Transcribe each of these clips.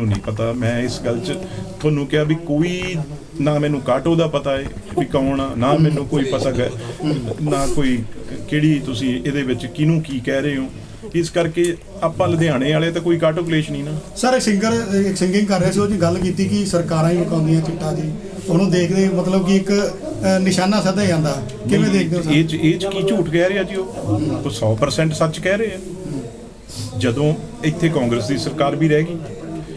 ਨੂੰ ਨਹੀਂ ਪਤਾ। ਮੈਂ ਇਸ ਗੱਲ 'ਚ ਤੁਹਾਨੂੰ ਕਿਹਾ ਵੀ ਕੋਈ ਨਾ ਮੈਨੂੰ ਕਾਟੋ ਦਾ ਪਤਾ ਹੈ ਵੀ ਕੌਣ ਆ ਨਾ ਮੈਨੂੰ ਕੋਈ ਪਤਾ ਹੈ ਨਾ ਕੋਈ ਕਿਹੜੀ ਤੁਸੀਂ ਇਹਦੇ ਵਿੱਚ ਕਿਹਨੂੰ ਕੀ ਕਹਿ ਰਹੇ ਹੋ। ਇਸ ਕਰਕੇ ਆਪਾਂ ਲੁਧਿਆਣੇ ਵਾਲੇ ਤਾਂ ਕੋਈ ਕਾਟੋ ਕਲੇਸ਼ ਨਹੀਂ ਨਾ। ਸਰ ਇੱਕ ਸਿੰਗਰ ਇੱਕ ਸਿੰਗਿੰਗ ਕਰ ਰਿਹਾ ਸੀ ਉਹ ਜੀ ਗੱਲ ਕੀਤੀ ਕਿ ਸਰਕਾਰਾਂ ਹੀ ਮੁਕਾਉਂਦੀਆਂ ਚਿੱਟਾ ਜੀ ਉਹਨੂੰ ਦੇਖਦੇ ਮਤਲਬ ਕਿ ਇੱਕ ਨਿਸ਼ਾਨਾ ਸਾਧਿਆ ਜਾਂਦਾ। ਕਿਵੇਂ ਦੇਖਦੇ ਹੋ ਇਹ ਸਰ ਇਹ ਚ ਕੀ ਝੂਠ ਕਹਿ ਰਿਹਾ ਜੀ ਉਹ? ਉਹ 100% ਸੱਚ ਕਹਿ ਰਹੇ ਆ। ਜਦੋਂ ਇੱਥੇ ਕਾਂਗਰਸ ਦੀ ਸਰਕਾਰ ਵੀ ਰਹਿ ਗਈ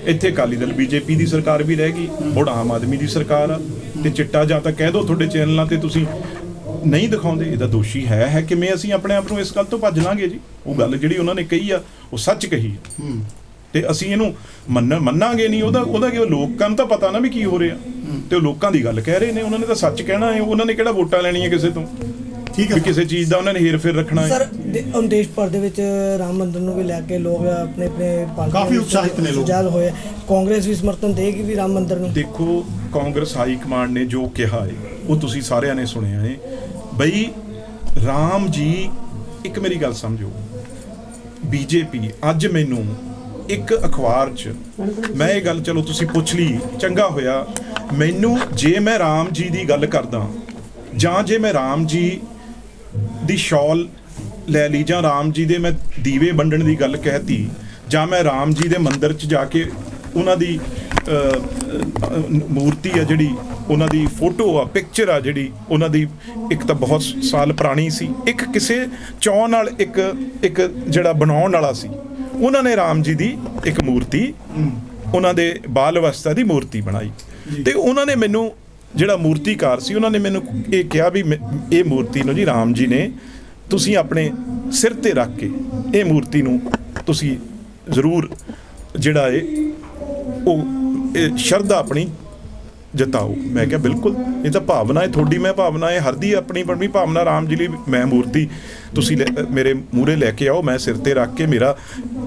ਇੱਥੇ ਅਕਾਲੀ ਦਲ ਬੀਜੇਪੀ ਦੀ ਸਰਕਾਰ ਵੀ ਰਹਿ ਗਈ ਹੁਣ ਆਮ ਆਦਮੀ ਦੀ ਸਰਕਾਰ ਆ ਤੇ ਚਿੱਟਾ ਜਾਂ ਤਾਂ ਕਹਿ ਦਿਓ ਤੁਹਾਡੇ ਚੈਨਲਾਂ ਤੇ ਤੁਸੀਂ ਨਹੀਂ ਦਿਖਾਉਂਦੇ ਇਹਦਾ ਦੋਸ਼ੀ ਹੈ ਹੈ ਕਿਵੇਂ ਅਸੀਂ ਆਪਣੇ ਆਪ ਨੂੰ ਇਸ ਗੱਲ ਤੋਂ ਭੱਜ ਲਾਂਗੇ ਜੀ? ਉਹ ਗੱਲ ਜਿਹੜੀ ਉਹਨਾਂ ਨੇ ਕਹੀ ਆ ਉਹ ਸੱਚ ਕਹੀ ਆ। ਤੇ ਅਸੀਂ ਇਹਨੂੰ ਮੰਨ ਮੰਨਾਂਗੇ ਨਹੀਂ ਉਹਦਾ ਉਹਦਾ ਕਿ ਲੋਕਾਂ ਨੂੰ ਤਾਂ ਪਤਾ ਨਾ ਵੀ ਕੀ ਹੋ ਰਿਹਾ। ਤੇ ਉਹ ਲੋਕਾਂ ਦੀ ਗੱਲ ਕਹਿ ਰਹੇ ਨੇ ਉਹਨਾਂ ਨੇ ਤਾਂ ਸੱਚ ਕਹਿਣਾ ਹੈ ਉਹਨਾਂ ਨੇ ਕਿਹੜਾ ਵੋਟਾਂ ਲੈਣੀਆਂ ਕਿਸੇ ਤੋਂ? ਠੀਕ ਹੈ। ਕਿਸੇ ਚੀਜ਼ ਦਾ ਉਹਨਾਂ ਨੇ ਹੇਰ ਫੇਰ ਰੱਖਣਾ ਹੈ। ਸਰ ਦੇ- ਹੁਣ ਦੇਸ਼ ਭਰ ਦੇ ਵਿੱਚ ਰਾਮ ਮੰਦਿਰ ਨੂੰ ਵੀ ਲੈ ਕੇ ਲੋਕ ਆਪਣੇ ਆਪਣੇ ਪਾਰਟੀਆਂ ਕਾਫੀ ਵਿੱਚ ਉਤਸ਼ਾਹਿਤ ਨੇ ਲੋਕ। ਸੁਜਾਲ ਹੋਏ। ਕਾਂਗਰਸ ਵੀ ਸਮਰਥਨ ਦੇਗੀ ਵੀ ਰਾਮ ਮੰਦਿਰ ਨੂੰ ਦੇਖੋ ਕਾਂਗਰਸ ਹਾਈ ਕਮਾਂਡ ਨੇ ਜੋ ਕਿਹਾ ਹੈ ਉਹ ਤੁਸੀਂ ਸਾਰਿਆਂ ਨੇ ਸੁਣਿਆ ਹੈ ਬਈ ਰਾਮ ਜੀ ਇੱਕ ਮੇਰੀ ਗੱਲ ਸਮਝੋ। ਬੀਜੇਪੀ ਅੱਜ ਮੈਨੂੰ ਇੱਕ ਅਖਬਾਰ 'ਚ ਮੈਂ ਇਹ ਗੱਲ ਚਲੋ ਤੁਸੀਂ ਪੁੱਛ ਲਈ ਚੰਗਾ ਹੋਇਆ। ਮੈਨੂੰ ਜੇ ਮੈਂ ਰਾਮ ਜੀ ਦੀ ਗੱਲ ਕਰਦਾ ਜਾਂ ਜੇ ਮੈਂ ਰਾਮ ਜੀ ਦੀ ਸ਼ਾਲ ਲੈ ਲਈ ਜਾਂ ਰਾਮ ਜੀ ਦੇ ਮੈਂ ਦੀਵੇ ਵੰਡਣ ਦੀ ਗੱਲ ਕਹਿਤੀ ਜਾਂ ਮੈਂ ਰਾਮ ਜੀ ਦੇ ਮੰਦਿਰ 'ਚ ਜਾ ਕੇ ਉਹਨਾਂ ਦੀ ਮੂਰਤੀ ਆ ਜਿਹੜੀ ਉਹਨਾਂ ਦੀ ਫੋਟੋ ਆ ਪਿਕਚਰ ਆ ਜਿਹੜੀ ਉਹਨਾਂ ਦੀ ਇੱਕ ਤਾਂ ਬਹੁਤ ਸਾਲ ਪੁਰਾਣੀ ਸੀ ਇੱਕ ਕਿਸੇ ਚੌਂ ਨਾਲ ਇੱਕ ਇੱਕ ਜਿਹੜਾ ਬਣਾਉਣ ਵਾਲਾ ਸੀ ਉਹਨਾਂ ਨੇ ਰਾਮ ਜੀ ਦੀ ਇੱਕ ਮੂਰਤੀ ਉਹਨਾਂ ਦੇ ਬਾਲ ਅਵਸਥਾ ਦੀ ਮੂਰਤੀ ਬਣਾਈ। ਤੇ ਉਹਨਾਂ ਨੇ ਮੈਨੂੰ ਜਿਹੜਾ ਮੂਰਤੀਕਾਰ ਸੀ ਉਹਨਾਂ ਨੇ ਮੈਨੂੰ ਇਹ ਕਿਹਾ ਵੀ ਇਹ ਮੂਰਤੀ ਨੂੰ ਜੀ ਰਾਮ ਜੀ ਨੇ ਤੁਸੀਂ ਆਪਣੇ ਸਿਰ ਤੇ ਰੱਖ ਕੇ ਇਹ ਮੂਰਤੀ ਨੂੰ ਤੁਸੀਂ ਜ਼ਰੂਰ ਜਿਹੜਾ ਏ, ਉਹ, ਇਹ ਸ਼ਰਧਾ ਆਪਣੀ ਜਤਾਓ। ਮੈਂ ਕਿਹਾ, ਬਿਲਕੁਲ। ਇਹ ਤਾਂ ਭਾਵਨਾ ਹੈ ਤੁਹਾਡੀ ਮੈਂ ਭਾਵਨਾ ਹੈ ਹਰ ਦੀ ਆਪਣੀ ਪਰਮੀ ਭਾਵਨਾ ਰਾਮ ਜੀ ਲਈ ਮੈਂ ਮੂਰਤੀ ਤੁਸੀਂ ਲੈ- ਮੇਰੇ ਮੂਰੇ ਲੈ ਕੇ ਆਓ, ਮੈਂ ਸਿਰ ਤੇ ਰੱਖ ਕੇ ਮੇਰਾ,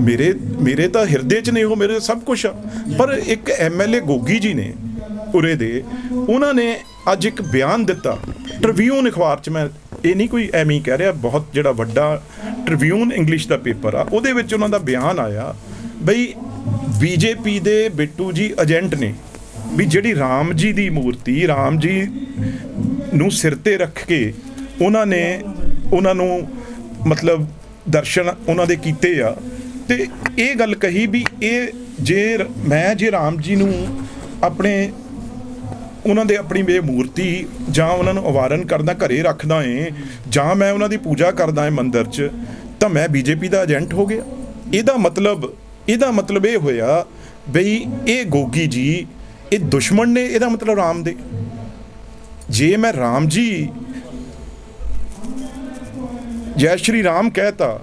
ਮੇਰੇ ਮੇਰੇ ਤਾਂ ਹਿਰਦੇ 'ਚ ਨੇ ਉਹ, ਮੇਰੇ ਸਭ ਕੁਝ ਆ। ਪਰ ਇੱਕ ਐਮਐਲਏ ਗੋਗੀ ਜੀ ਨੇ ਉਰੇ ਦੇ, ਉਹਨਾਂ ਨੇ ਅੱਜ ਇੱਕ ਬਿਆਨ ਦਿੱਤਾ। ਟ੍ਰਿਬਿਊਨ ਅਖਬਾਰ 'ਚ ਮੈਂ ਇਹ ਨਹੀਂ ਕੋਈ ਐਵੇਂ ਕਹਿ ਰਿਹਾ, ਬਹੁਤ ਜਿਹੜਾ ਵੱਡਾ ਟ੍ਰਿਬਿਊਨ ਇੰਗਲਿਸ਼ ਦਾ ਪੇਪਰ ਆ, ਉਹਦੇ ਵਿੱਚ ਉਹਨਾਂ ਦਾ ਬਿਆਨ ਆਇਆ ਬਈ ਬੀਜੇਪੀ ਦੇ ਬਿੱਟੂ ਜੀ ਏਜੰਟ ਨੇ ਵੀ ਜਿਹੜੀ ਰਾਮ ਜੀ ਦੀ ਮੂਰਤੀ, ਰਾਮ ਜੀ ਨੂੰ ਸਿਰ ਤੇ ਰੱਖ ਕੇ ਉਹਨਾਂ ਨੇ, ਉਹਨਾਂ ਨੂੰ ਮਤਲਬ ਦਰਸ਼ਨ ਉਹਨਾਂ ਦੇ ਕੀਤੇ ਆ। ਤੇ ਇਹ ਗੱਲ ਕਹੀ ਵੀ ਇਹ ਜੇ ਮੈਂ ਜੇ ਰਾਮ ਜੀ ਨੂੰ ਆਪਣੇ ਉਹਨਾਂ ਦੇ ਆਪਣੀ ਇਹ ਮੂਰਤੀ ਜਾਂ ਉਹਨਾਂ ਨੂੰ ਅਵਾਰਨ ਕਰਦਾ, ਘਰੇ ਰੱਖਦਾ ਏ, ਜਾਂ ਮੈਂ ਉਹਨਾਂ ਦੀ ਪੂਜਾ ਕਰਦਾ ਏ ਮੰਦਿਰ 'ਚ, ਤਾਂ ਮੈਂ ਬੀਜੇਪੀ ਦਾ ਏਜੰਟ ਹੋ ਗਿਆ। ਇਹਦਾ ਮਤਲਬ ਇਹਦਾ ਮਤਲਬ ਇਹ ਹੋਇਆ ਬਈ ਇਹ ਗੋਗੀ ਜੀ, ਇਹ ਦੁਸ਼ਮਣ ਨੇ ਇਹਦਾ ਮਤਲਬ ਰਾਮ ਦੇ। ਜੇ ਮੈਂ ਰਾਮ ਜੀ, ਜੈ ਸ਼੍ਰੀ ਰਾਮ ਕਹਿਤਾ,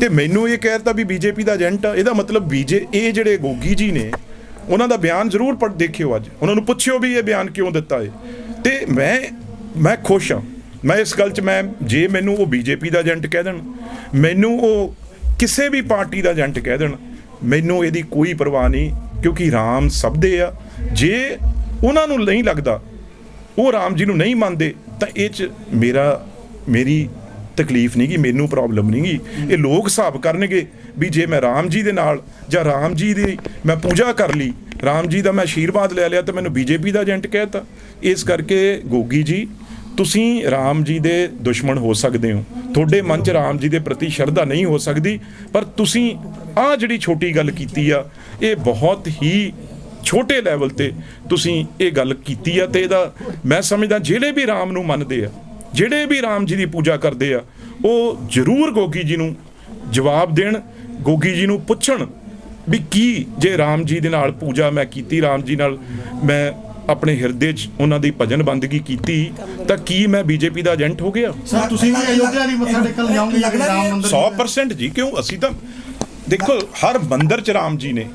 ਤੇ ਮੈਨੂੰ ਇਹ ਕਹਿਤਾ ਵੀ ਬੀਜੇਪੀ ਦਾ ਏਜੰਟ ਆ, ਇਹਦਾ ਮਤਲਬ ਬੀਜੇ ਇਹ ਜਿਹੜੇ ਗੋਗੀ ਜੀ ਨੇ ਉਹਨਾਂ ਦਾ ਬਿਆਨ ਜ਼ਰੂਰ ਪੜ੍ਹ ਦੇਖਿਓ ਅੱਜ। ਉਹਨਾਂ ਨੂੰ ਪੁੱਛਿਓ ਵੀ ਇਹ ਬਿਆਨ ਕਿਉਂ ਦਿੱਤਾ ਹੈ ਤੇ ਮੈਂ ਮੈਂ ਖੁਸ਼ ਹਾਂ। ਮੈਂ ਇਸ ਗੱਲ 'ਚ ਮੈਂ, ਜੇ ਮੈਨੂੰ ਉਹ ਬੀਜੇਪੀ ਦਾ ਏਜੰਟ ਕਹਿ ਦੇਣ, ਮੈਨੂੰ ਉਹ ਕਿਸੇ ਵੀ ਪਾਰਟੀ ਦਾ ਏਜੰਟ ਕਹਿ ਦੇਣ, ਮੈਨੂੰ ਇਹਦੀ ਕੋਈ ਪਰਵਾਹ ਨਹੀਂ, ਕਿਉਂਕਿ ਰਾਮ ਸਭ ਦੇ ਆ। ਜੇ ਉਹਨਾਂ ਨੂੰ ਨਹੀਂ ਲੱਗਦਾ, ਉਹ ਰਾਮ ਜੀ ਨੂੰ ਨਹੀਂ ਮੰਨਦੇ, ਤਾਂ ਇਹ ਚ ਮੇਰਾ, ਮੇਰੀ ਤਕਲੀਫ ਨਹੀਂ ਗੀ ਮੈਨੂੰ ਪ੍ਰੋਬਲਮ ਨਹੀਂ ਗੀ। ਇਹ ਲੋਕ ਹਿਸਾਬ ਕਰਨਗੇ ਵੀ ਜੇ ਮੈਂ ਰਾਮ ਜੀ ਦੇ ਨਾਲ ਜਾਂ ਰਾਮ ਜੀ ਦੀ ਮੈਂ ਪੂਜਾ ਕਰ ਲਈ ਰਾਮ ਜੀ ਦਾ ਮੈਂ ਆਸ਼ੀਰਵਾਦ ਲੈ ਲਿਆ ਤਾਂ ਮੈਨੂੰ ਬੀਜੇਪੀ ਦਾ ਏਜੰਟ ਕਹਿਤਾ। ਇਸ ਕਰਕੇ ਗੋਗੀ ਜੀ ਤੁਸੀਂ ਰਾਮ ਜੀ ਦੇ ਦੁਸ਼ਮਣ ਹੋ ਸਕਦੇ ਹੋ। ਤੁਹਾਡੇ ਮਨ 'ਚ ਰਾਮ ਜੀ ਦੇ ਪ੍ਰਤੀ ਸ਼ਰਧਾ ਨਹੀਂ ਹੋ ਸਕਦੀ ਪਰ ਤੁਸੀਂ ਆਹ ਜਿਹੜੀ ਛੋਟੀ ਗੱਲ ਕੀਤੀ ਆ ਇਹ ਬਹੁਤ ਹੀ ਛੋਟੇ ਲੈਵਲ ਤੇ ਤੁਸੀਂ ਇਹ ਗੱਲ ਕੀਤੀ ਆ ਤੇ ਇਹਦਾ ਮੈਂ ਸਮਝਦਾ ਜਿਹੜੇ ਵੀ ਰਾਮ ਨੂੰ ਮੰਨਦੇ ਆ ਜਿਹੜੇ ਵੀ ਰਾਮ ਜੀ ਦੀ ਪੂਜਾ ਕਰਦੇ ਆ ਉਹ ਜ਼ਰੂਰ ਗੋਗੀ ਜੀ ਨੂੰ ਜਵਾਬ ਦੇਣ ਗੋਗੀ ਜੀ ਨੂੰ ਪੁੱਛਣ ਵੀ ਕੀ ਜੇ ਰਾਮ ਜੀ ਦੇ ਨਾਲ ਪੂਜਾ ਮੈਂ ਕੀਤੀ ਰਾਮ ਜੀ ਨਾਲ ਮੈਂ ਆਪਣੇ ਹਿਰਦੇ 'ਚ ਉਹਨਾਂ ਦੀ ਭਜਨ ਬੰਦਗੀ ਕੀਤੀ ਤਾਂ ਕੀ ਮੈਂ ਬੀਜੇਪੀ ਦਾ ਏਜੰਟ ਹੋ ਗਿਆ? ਸਰ ਤੁਸੀਂ ਵੀ ਅਯੋਧਿਆ ਦੀ ਮੱਥਾ ਟੇਕਣ ਜਾਓਗੇ ਰਾਮ ਮੰਦਿਰ? 100% ਜੀ ਕਿਉਂ? ਅਸੀਂ ਤਾਂ ਦੇਖੋ ਹਰ ਮੰਦਿਰ 'ਚ ਰਾਮ ਜੀ ਨੇ।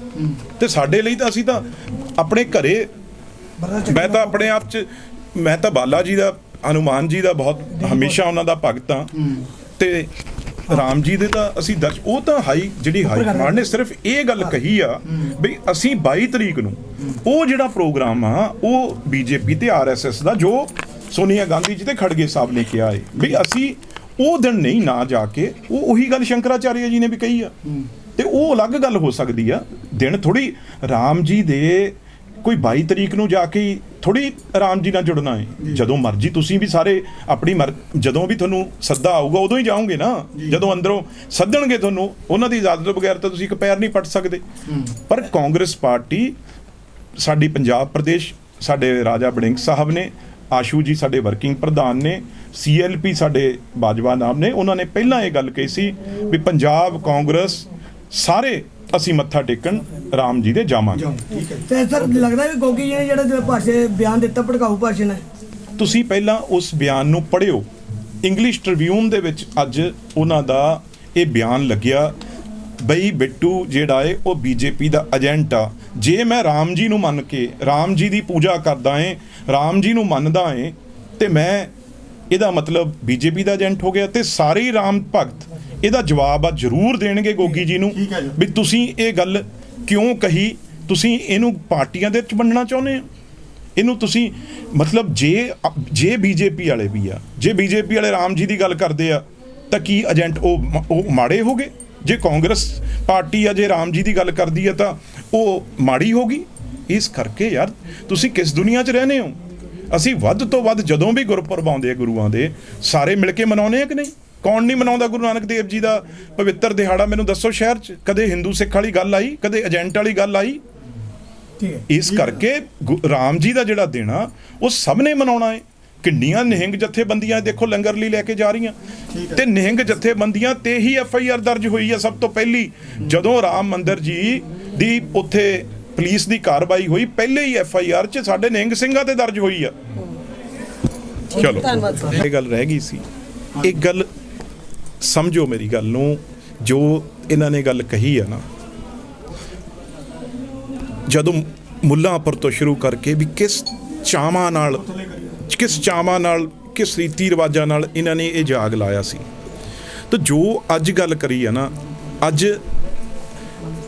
ਤੇ ਸਾਡੇ ਲਈ ਤਾਂ ਅਸੀਂ ਤਾਂ ਆਪਣੇ ਘਰੇ ਮੈਂ ਤਾਂ ਆਪਣੇ ਆਪ 'ਚ ਮੈਂ ਤਾਂ ਬਾਲਾ ਜੀ ਦਾ ਹਨੂਮਾਨ ਜੀ ਦਾ ਬਹੁਤ ਹਮੇਸ਼ਾ ਉਹਨਾਂ ਦਾ ਭਗਤ ਹਾਂ। ਤੇ ਰਾਮ ਜੀ ਦੇ ਤਾਂ ਅਸੀਂ ਦਰਸ਼ ਉਹ ਤਾਂ ਹਾਈ ਜਿਹੜੀ ਹਾਈ ਕਮਾਂਡ ਨੇ ਸਿਰਫ ਇਹ ਗੱਲ ਕਹੀ ਆ ਵੀ ਅਸੀਂ 22 ਤਰੀਕ ਨੂੰ ਉਹ ਜਿਹੜਾ ਪ੍ਰੋਗਰਾਮ ਆ ਉਹ ਬੀਜੇਪੀ ਤੇ ਆਰਐਸਐਸ ਦਾ ਜੋ ਸੋਨੀਆ ਗਾਂਧੀ ਜੀ ਤੇ ਖੜਗੇ ਸਾਹਿਬ ਨੇ ਕਿਹਾ ਹੈ। ਵੀ ਅਸੀਂ ਉਹ ਦਿਨ ਨਹੀਂ ਨਾ ਜਾ ਕੇ ਉਹ ਉਹੀ ਗੱਲ ਸ਼ੰਕਰਾਚਾਰਿਆ ਜੀ ਨੇ ਵੀ ਕਹੀ ਆ। ਤੇ ਉਹ ਅਲੱਗ ਗੱਲ ਹੋ ਸਕਦੀ ਆ। ਦਿਨ ਥੋੜੀ ਰਾਮ ਜੀ ਦੇ ਕੋਈ 22 ਤਰੀਕ ਨੂੰ ਜਾ ਕੇ ਥੋੜੀ ਰਾਮ ਜੀ ਨਾਲ ਜੁੜਨਾ ਹੈ। ਜਦੋਂ ਮਰਜ਼ੀ ਤੁਸੀਂ ਵੀ ਸਾਰੇ ਆਪਣੀ ਜਦੋਂ ਵੀ ਤੁਹਾਨੂੰ ਸੱਦਾ ਆਊਗਾ ਉਦੋਂ ਹੀ ਜਾਓਗੇ ਨਾ। ਜਦੋਂ ਅੰਦਰੋਂ ਸੱਦਣਗੇ ਤੁਹਾਨੂੰ ਉਹਨਾਂ ਦੀ ਇਜਾਜ਼ਤ ਬਗੈਰ ਤਾਂ ਤੁਸੀਂ ਇੱਕ ਪੈਰ ਨਹੀਂ ਪੱਟ ਸਕਦੇ। ਪਰ ਕਾਂਗਰਸ ਪਾਰਟੀ ਸਾਡੀ ਪੰਜਾਬ ਪ੍ਰਦੇਸ਼ ਸਾਡੇ ਰਾਜਾ ਬੜਿੰਗ ਸਾਹਿਬ ਨੇ ਆਸ਼ੂ ਜੀ ਸਾਡੇ ਵਰਕਿੰਗ ਪ੍ਰਧਾਨ ਨੇ ਸੀਐਲਪੀ ਸਾਡੇ ਬਾਜਵਾ ਨਾਮ ਨੇ ਉਹਨਾਂ ਨੇ ਪਹਿਲਾਂ ਇਹ ਗੱਲ ਕਹੀ ਸੀ ਵੀ ਪੰਜਾਬ ਕਾਂਗਰਸ ਸਾਰੇ ਅਸੀਂ ਮੱਥਾ ਟੇਕਣ ਰਾਮ ਜੀ ਦੇ ਜਾਵਾਂਗੇ। ਠੀਕ ਹੈ ਜੀ। ਤੇ ਸਰ ਲੱਗਦਾ ਵੀ ਗੋਗੀ ਜੀ ਨੇ ਜਿਹੜਾ ਜਿਹੜਾ ਭਾਸ਼ਣ ਬਿਆਨ ਦਿੱਤਾ ਭੜਕਾਊ ਭਾਸ਼ਣ ਹੈ ਤੁਸੀਂ ਪਹਿਲਾਂ ਉਸ ਬਿਆਨ ਨੂੰ ਪੜ੍ਹਿਓ। ਇੰਗਲਿਸ਼ ਟ੍ਰਿਬਿਊਨ ਦੇ ਵਿੱਚ ਅੱਜ ਉਹਨਾਂ ਦਾ ਇਹ ਬਿਆਨ ਲੱਗਿਆ ਬਈ ਬਿੱਟੂ ਜਿਹੜਾ ਏ ਉਹ ਬੀਜੇਪੀ ਦਾ ਏਜੰਟ ਆ। ਜੇ ਮੈਂ ਰਾਮ ਜੀ ਨੂੰ ਮੰਨ ਕੇ ਰਾਮ ਜੀ ਦੀ ਪੂਜਾ ਕਰਦਾ ਏ ਰਾਮ ਜੀ ਨੂੰ ਮੰਨਦਾ ਏ ਤੇ ਮੈਂ ਇਹਦਾ ਮਤਲਬ ਬੀਜੇਪੀ ਦਾ ਏਜੰਟ ਹੋ ਗਿਆ ਤੇ ਸਾਰੇ ਹੀ ਰਾਮ ਭਗਤ ਇਹਦਾ ਜਵਾਬ ਆ ਜ਼ਰੂਰ ਦੇਣਗੇ ਗੋਗੀ ਜੀ ਨੂੰ ਹੈ। ਵੀ ਤੁਸੀਂ ਇਹ ਗੱਲ ਕਿਉਂ ਕਹੀ? ਤੁਸੀਂ ਇਹਨੂੰ ਪਾਰਟੀਆਂ ਦੇ ਵਿੱਚ ਵੰਡਣਾ ਚਾਹੁੰਦੇ ਆ ਇਹਨੂੰ ਤੁਸੀਂ ਮਤਲਬ ਜੇ ਜੇ ਬੀਜੇਪੀ ਵਾਲੇ ਵੀ ਆ ਜੇ ਬੀਜੇਪੀ ਵਾਲੇ ਰਾਮ ਜੀ ਦੀ ਗੱਲ ਕਰਦੇ ਆ ਤਾਂ ਕੀ ਏਜੰਟ ਉਹ ਉਹ ਮਾੜੇ ਹੋਗੇ? ਜੇ ਕਾਂਗਰਸ ਪਾਰਟੀ ਆ ਜੇ ਰਾਮ ਜੀ ਦੀ ਗੱਲ ਕਰਦੀ ਆ ਤਾਂ ਉਹ ਮਾੜੀ ਹੋਗੀ? ਇਸ ਕਰਕੇ ਯਾਰ ਤੁਸੀਂ ਕਿਸ ਦੁਨੀਆ 'ਚ ਰਹਨੇ ਹੋ? ਅਸੀਂ ਵੱਧ ਤੋਂ ਵੱਧ ਜਦੋਂ ਵੀ ਗੁਰਪੁਰਬ ਆਉਂਦੇ ਆ ਗੁਰੂਆਂ ਦੇ ਸਾਰੇ ਮਿਲ ਕੇ ਮਨਾਉਂਦੇ ਆ ਕਿ ਨਹੀਂ? ਕੌਣ ਨਹੀਂ ਮਨਾਉਂਦਾ ਗੁਰੂ ਨਾਨਕ ਦੇਵ ਜੀ ਦਾ ਪਵਿੱਤਰ ਦਿਹਾੜਾ? ਮੈਨੂੰ ਦੱਸੋ ਸ਼ਹਿਰ 'ਚ ਕਦੇ ਹਿੰਦੂ ਸਿੱਖ ਵਾਲੀ ਗੱਲ ਆਈ? ਕਦੇ ਏਜੰਟ ਵਾਲੀ ਗੱਲ ਆਈ? ਠੀਕ ਹੈ। ਇਸ ਕਰਕੇ ਰਾਮ ਜੀ ਦਾ ਜਿਹੜਾ ਦੇਣਾ ਉਹ ਸਭ ਨੇ ਮਨਾਉਣਾ ਹੈ ਕਿੰਨੀਆਂ ਨਿਹੰਗ ਜਥੇਬੰਦੀਆਂ ਦੇਖੋ ਲੰਗਰ ਲਈ ਲੈ ਕੇ ਜਾ ਰਹੀਆਂ। ਤੇ ਨਿਹੰਗ ਜਥੇਬੰਦੀਆਂ ਤੇ ਹੀ ਐਫ ਆਈ ਆਰ ਦਰਜ ਹੋਈ ਹੈ ਸਭ ਤੋਂ ਪਹਿਲੀ। ਜਦੋਂ ਰਾਮ ਮੰਦਿਰ ਜੀ ਦੀ ਉੱਥੇ ਪੁਲਿਸ ਦੀ ਕਾਰਵਾਈ ਹੋਈ ਪਹਿਲੇ ਹੀ ਐਫ ਆਈ ਆਰ 'ਚ ਸਾਡੇ ਨਿਹੰਗ ਸਿੰਘਾਂ ਤੇ ਦਰਜ ਹੋਈ ਆ। ਚਲੋ। ਇਹ ਗੱਲ ਰਹਿ ਗਈ ਸੀ। ਇੱਕ ਗੱਲ ਸਮਝੋ ਮੇਰੀ ਗੱਲ ਨੂੰ, ਜੋ ਇਹਨਾਂ ਨੇ ਗੱਲ ਕਹੀ ਆ ਨਾ, ਜਦੋਂ ਮੁੱਲਾਂਪੁਰ ਤੋਂ ਸ਼ੁਰੂ ਕਰਕੇ ਵੀ ਕਿਸ ਚਾਵਾਂ ਨਾਲ, ਕਿਸ ਚਾਵਾਂ ਨਾਲ, ਕਿਸ ਰੀਤੀ ਰਿਵਾਜਾਂ ਨਾਲ ਇਹਨਾਂ ਨੇ ਇਹ ਜਾਗ ਲਾਇਆ ਸੀ। ਤਾਂ ਜੋ ਅੱਜ ਗੱਲ ਕਰੀ ਆ ਨਾ, ਅੱਜ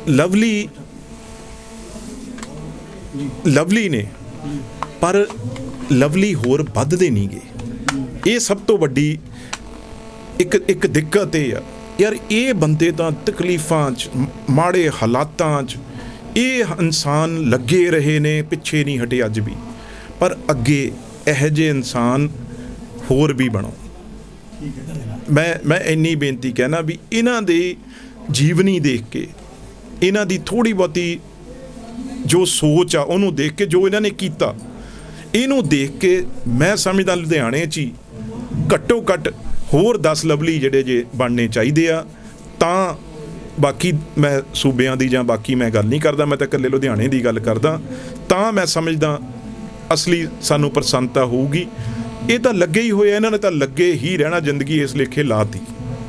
ਲਵਲੀ ਲਵਲੀ ਨੇ, ਪਰ ਲਵਲੀ ਹੋਰ ਵੱਧਦੇ ਨਹੀਂਗੇ ਇਹ ਸਭ ਤੋਂ ਵੱਡੀ ਇੱਕ ਇੱਕ ਦਿੱਕਤ ਇਹ ਆ। ਯਾਰ ਇਹ ਬੰਦੇ ਤਾਂ ਤਕਲੀਫਾਂ 'ਚ ਮਾੜੇ ਹਾਲਾਤਾਂ 'ਚ ਇਹ ਇਨਸਾਨ ਲੱਗੇ ਰਹੇ ਨੇ ਪਿੱਛੇ ਨਹੀਂ ਹਟੇ ਅੱਜ ਵੀ। ਪਰ ਅੱਗੇ ਇਹੋ ਜਿਹੇ ਇਨਸਾਨ ਹੋਰ ਵੀ ਬਣੋ। ਮੈਂ ਮੈਂ ਇੰਨੀ ਬੇਨਤੀ ਕਹਿਣਾ ਵੀ ਇਹਨਾਂ ਦੇ ਜੀਵਨੀ ਦੇਖ ਕੇ ਇਹਨਾਂ ਦੀ ਥੋੜੀ ਬਹੁਤੀ ਜੋ ਸੋਚ ਆ ਉਹਨੂੰ ਦੇਖ ਕੇ ਜੋ ਇਹਨਾਂ ਨੇ ਕੀਤਾ ਇਹਨੂੰ ਦੇਖ ਕੇ ਮੈਂ ਸਮਝਦਾ ਲੁਧਿਆਣੇ 'ਚ ਹੀ ਘੱਟੋ ਘੱਟ ਹੋਰ 10 ਲਵਲੀ ਜਿਹੜੇ ਜੇ ਬਣਨੇ ਚਾਹੀਦੇ ਆ, ਤਾਂ ਬਾਕੀ ਮੈਂ ਸੂਬਿਆਂ ਦੀ ਜਾਂ ਬਾਕੀ ਮੈਂ ਗੱਲ ਨਹੀਂ ਕਰਦਾ, ਮੈਂ ਤਾਂ ਇਕੱਲੇ ਲੁਧਿਆਣੇ ਦੀ ਗੱਲ ਕਰਦਾ, ਤਾਂ ਮੈਂ ਸਮਝਦਾ ਅਸਲੀ ਸਾਨੂੰ ਪ੍ਰਸੰਨਤਾ ਹੋਊਗੀ। ਇਹ ਤਾਂ ਲੱਗੇ ਹੀ ਹੋਏ ਇਹਨਾਂ ਨੇ ਤਾਂ ਲੱਗੇ ਹੀ ਰਹਿਣਾ ਜ਼ਿੰਦਗੀ ਇਸ ਲੇਖੇ ਲਾਤੀ।